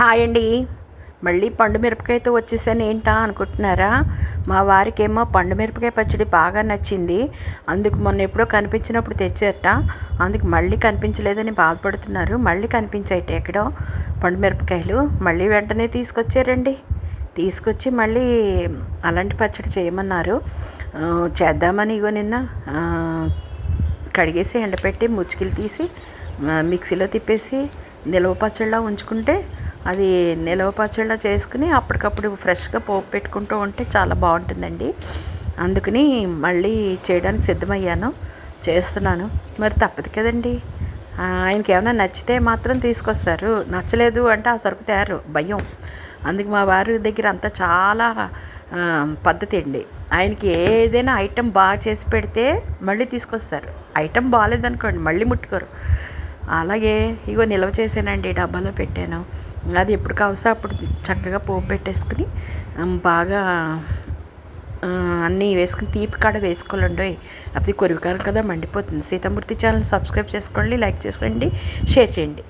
Hi అండి. మళ్ళీ పండు మిరపకాయతో వచ్చేసాను ఏంటా అనుకుంటున్నారా? మా వారికేమో పండు మిరపకాయ పచ్చడి బాగా నచ్చింది. అందుకు మొన్న ఎప్పుడో కనిపించినప్పుడు తెచ్చారట. అందుకు మళ్ళీ కనిపించలేదని బాధపడుతున్నారు. మళ్ళీ కనిపించాయట ఎక్కడో పండు మిరపకాయలు. మళ్ళీ వెంటనే తీసుకొచ్చారండి. తీసుకొచ్చి మళ్ళీ అలాంటి పచ్చడి చేయమన్నారు. చేద్దామని ఇగో నిన్న కడిగేసి ఎండపెట్టి ముచ్చుకిలు తీసి మిక్సీలో తిప్పేసి నిల్వ పచ్చడిలా ఉంచుకుంటే అది నిలవ పచ్చళ్ళ చేసుకుని అప్పటికప్పుడు ఫ్రెష్గా పోపు పెట్టుకుంటూ ఉంటే చాలా బాగుంటుందండి. అందుకని మళ్ళీ చేయడానికి సిద్ధమయ్యాను. చేస్తున్నాను. మరి తప్పదు కదండి. ఆయనకి ఏమైనా నచ్చితే మాత్రం తీసుకొస్తారు. నచ్చలేదు అంటే ఆ సరుకు తయారు. భయం. అందుకు మా వారి దగ్గర అంతా చాలా పద్ధతి అండి. ఆయనకి ఏదైనా ఐటెం బాగా చేసి పెడితే మళ్ళీ తీసుకొస్తారు. ఐటెం బాగాలేదనుకోండి మళ్ళీ ముట్టుకోరు. అలాగే ఇగో నిల్వ చేశానండి డబ్బాలో పెట్టాను. అది ఎప్పుడు కావసో అప్పుడు చక్కగా పోపు పెట్టేసుకుని బాగా అన్నీ వేసుకుని తీపి కాడ వేసుకోవాలండి. అది కొరివికారం కదా మండిపోతుంది. సీతామూర్తి ఛానల్ సబ్స్క్రైబ్ చేసుకోండి లైక్ చేసుకోండి షేర్ చేయండి.